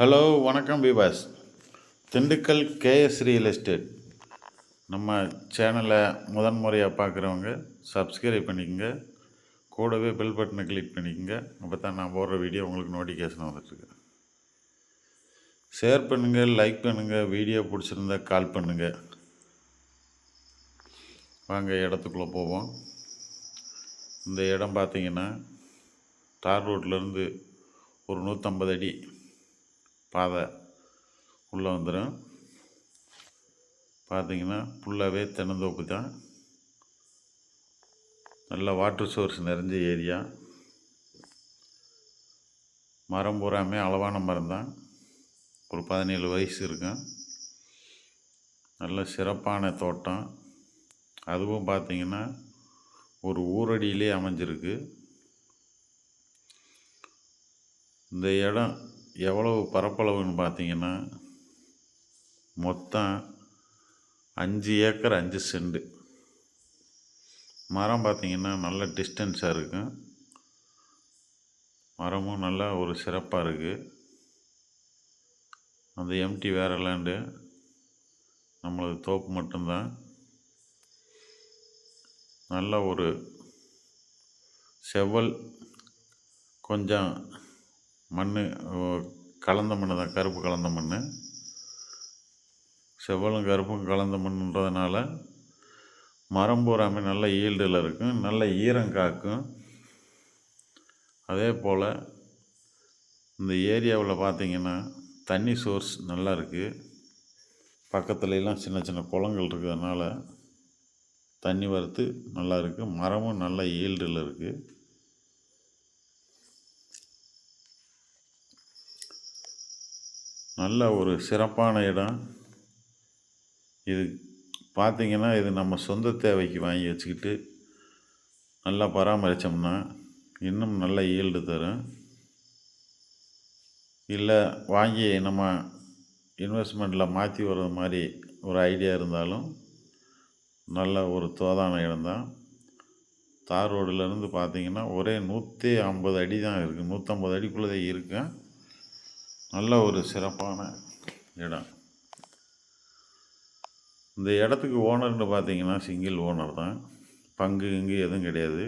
Hello வணக்கம் விவாஸ். Dindigul KS real estate. நம்ம சேனலை முதன் முறையாக பார்க்குறவங்க சப்ஸ்கிரைப் பண்ணிக்கோங்க. கூடவே பெல் பட்டனை கிளிக் பண்ணிக்கோங்க. அப்போ தான் நான் போடுற வீடியோ உங்களுக்கு நோட்டிஃபிகேஷன் வந்துட்டுருக்கு. ஷேர் பண்ணுங்கள் லைக் பண்ணுங்கள் வீடியோ பிடிச்சிருந்தா கால் பண்ணுங்கள் வாங்க இடத்துக்குள்ளே போவோம். இந்த இடம் பார்த்தீங்கன்னா தார் ரோட்லேருந்து ஒரு நூற்றம்பது அடி. பாதை உள்ளே வந்துடும். பார்த்தீங்கன்னா ஃபுல்லாகவே தென்னந்தோப்பு தான். நல்ல வாட்டர் சோர்ஸ் நிறைஞ்ச ஏரியா மரம் பூராமே அளவான மரம் தான். ஒரு பதினேழு வயசு இருக்கும். நல்ல சிறப்பான தோட்டம். அதுவும் பார்த்தீங்கன்னா ஒரு ஊரடியிலே அமைஞ்சிருக்கு. இந்த இடம் எவ்வளவு பரப்பளவுன்னு பார்த்தீங்கன்னா மொத்தம் அஞ்சு ஏக்கர் அஞ்சு செண்டு. மரம் பார்த்தீங்கன்னா நல்ல டிஸ்டன்ஸாக இருக்கும் மரமும் நல்லா ஒரு சிறப்பாக இருக்குது அந்த எம்டி வேறு லேண்டு நம்மளது தோப்பு மட்டும்தான். நல்ல ஒரு செவ்வல் கொஞ்சம் மண் கலந்த மண் தான் கருப்பு கலந்த மண் செவ்வலும் கருப்பும் கலந்த மண்ணுன்றதுனால மரம் பூராமே நல்ல ஈல்டில் இருக்கும் நல்ல ஈரம் காக்கும். அதே போல் இந்த ஏரியாவில் பார்த்திங்கன்னா தண்ணி சோர்ஸ் நல்லா இருக்குது பக்கத்துலலாம் சின்ன சின்ன குளங்கள் இருக்கிறதுனால தண்ணி வரத்து நல்லா இருக்குது மரமும் நல்ல ஈல்டில் இருக்குது நல்ல ஒரு சிறப்பான இடம். இது பார்த்திங்கன்னா இது நம்ம சொந்த தேவைக்கு வாங்கி வச்சுக்கிட்டு நல்லா பராமரித்தோம்னா இன்னும் நல்ல ஈல்டு தரும். இல்லை வாங்கி நம்ம இன்வெஸ்ட்மெண்ட்டில் மாற்றி வர்றது மாதிரி ஒரு ஐடியா இருந்தாலும் நல்ல ஒரு தோதான இடம்தான். தார் ரோடுலேருந்து பார்த்தீங்கன்னா ஒரே நூற்றி ஐம்பது அடி தான் இருக்குது நூற்றம்பது அடிக்குள்ளே தான் இருக்கும் நல்ல ஒரு சிறப்பான இடம். இந்த இடத்துக்கு ஓனர்னு பார்த்தீங்கன்னா சிங்கிள் ஓனர் தான். பங்கு இங்கு எதுவும் கிடையாது.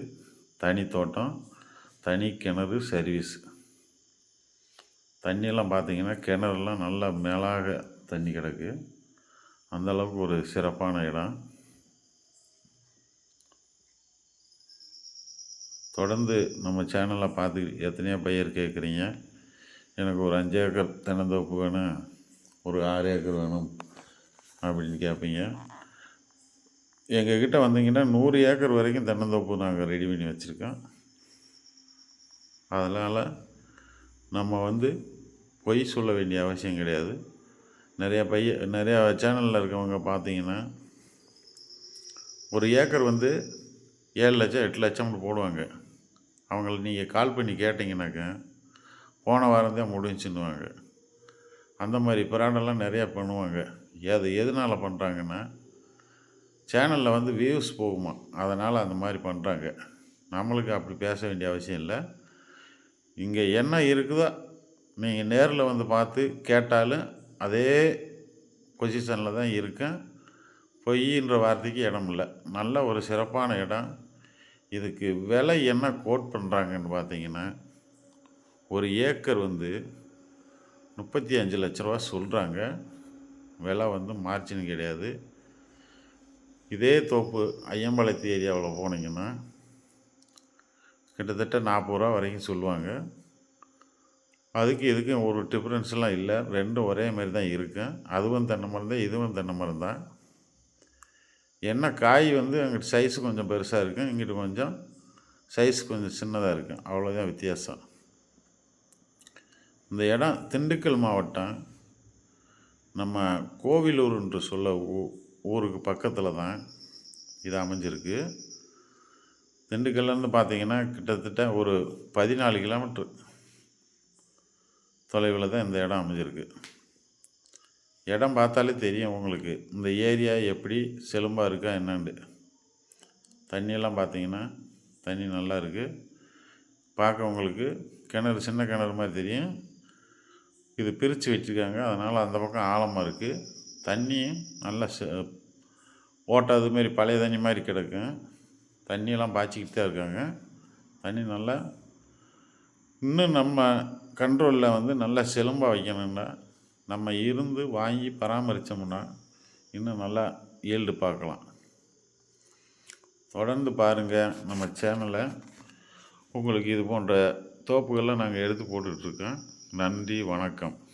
தனி தோட்டம் தனி கிணறு சர்வீஸ் தண்ணியெல்லாம் பார்த்தீங்கன்னா கிணறுலாம் நல்லா மேலாக தண்ணி கிடக்கு. அந்தளவுக்கு ஒரு சிறப்பான இடம். தொடர்ந்து நம்ம சேனலை பார்த்து எத்தனையோ பயிர் கேட்குறீங்க எனக்கு ஒரு அஞ்சு ஏக்கர் தென்னந்தோப்பு வேணும் ஒரு ஆறு ஏக்கர் வேணும் அப்படின்னு கேட்பீங்க. எங்கக்கிட்ட வந்தீங்கன்னா நூறு ஏக்கர் வரைக்கும் தென்னந்தோப்பு நாங்கள் ரெடி பண்ணி வச்சுருக்கோம். அதனால் நம்ம வந்து பொய் சொல்ல வேண்டிய அவசியம் கிடையாது. நிறையா பைய நிறையா சேனலில் இருக்கவங்க பார்த்தீங்கன்னா ஒரு ஏக்கர் வந்து ஏழு லட்சம் எட்டு லட்சம்னு போடுவாங்க. அவங்கள நீங்கள் கால் பண்ணி கேட்டிங்கனாக்க போன வாரம் தான் முடிஞ்சுன்னுவாங்க. அந்த மாதிரி பிராண்டெல்லாம் நிறையா பண்ணுவாங்க. அது எதனால் பண்ணுறாங்கன்னா சேனலில் வந்து வியூஸ் போகுமா. அதனால் அந்த மாதிரி பண்ணுறாங்க நம்மளுக்கு அப்படி பேச வேண்டிய அவசியம் இல்லை. இங்கே என்ன இருக்குதோ நீங்கள் நேரில் வந்து பார்த்து கேட்டாலும் அதே பொசிஷனில் தான் இருக்கேன். பொய்ன்ற வார்த்தைக்கு இடம் இல்லை. நல்ல ஒரு சிறப்பான இடம். இதுக்கு விலை என்ன கோட் பண்ணுறாங்கன்னு பார்த்தீங்கன்னா ஒரு ஏக்கர் வந்து முப்பத்தி அஞ்சு லட்ச ரூபா சொல்கிறாங்க விலை வந்து மார்ஜின் கிடையாது. இதே தோப்பு ஐயம்பாளையத்து ஏரியாவில் போனீங்கன்னா கிட்டத்தட்ட நாற்பது ரூபா வரைக்கும் சொல்லுவாங்க. அதுக்கு இதுக்கும் ஒரு டிஃப்ரென்ஸ்லாம் இல்லை. ரெண்டும் ஒரே மாதிரி தான் இருக்கும் அதுவும் தென்னை மரம் தான் இதுவும் தென்னை மரம் தான். என்ன காய் வந்து அங்கிட்டு சைஸ் கொஞ்சம் பெருசாக இருக்கும் இங்கிட்டு கொஞ்சம் சைஸ் கொஞ்சம் சின்னதாக இருக்கும் அவ்வளோதான் வித்தியாசம். இந்த இடம் திண்டுக்கல் மாவட்டம். நம்ம கோவிலூர் என்று சொல்ல ஊ ஊருக்கு பக்கத்தில் தான் இது அமைஞ்சிருக்கு. திண்டுக்கல்லேருந்து பார்த்தீங்கன்னா கிட்டத்தட்ட ஒரு பதினாலு கிலோமீட்ரு தொலைவில் தான் இந்த இடம் அமைஞ்சிருக்கு. இடம் பார்த்தாலே தெரியும் உங்களுக்கு. இந்த ஏரியா எப்படி செலும்பாக இருக்கா என்னண்டு தண்ணியெல்லாம் பார்த்தீங்கன்னா தண்ணி நல்லா இருக்குது பார்க்க உங்களுக்கு கிணறு சின்ன கிணறு மாதிரி தெரியும். இது பிரித்து வச்சுருக்காங்க. அதனால் அந்த பக்கம் ஆழமாக இருக்குது தண்ணியும் நல்லா ச ஓட்டை அது மாதிரி பழைய தண்ணி மாதிரி கிடக்கும் தண்ணியெல்லாம் பாய்ச்சிக்கிட்டு தான் இருக்காங்க. தண்ணி நல்லா இன்னும் நம்ம கண்ட்ரோலில் வந்து நல்லா செலும்பாக வைக்கணும்னா நம்ம இருந்து வாங்கி பராமரித்தோம்னா இன்னும் நல்லா ஈல்டு பார்க்கலாம். தொடர்ந்து பாருங்கள் நம்ம சேனலை உங்களுக்கு இது போன்ற தோப்புகள்லாம் நாங்கள் எடுத்து போட்டுட்ருக்கோம். நன்றி வணக்கம்.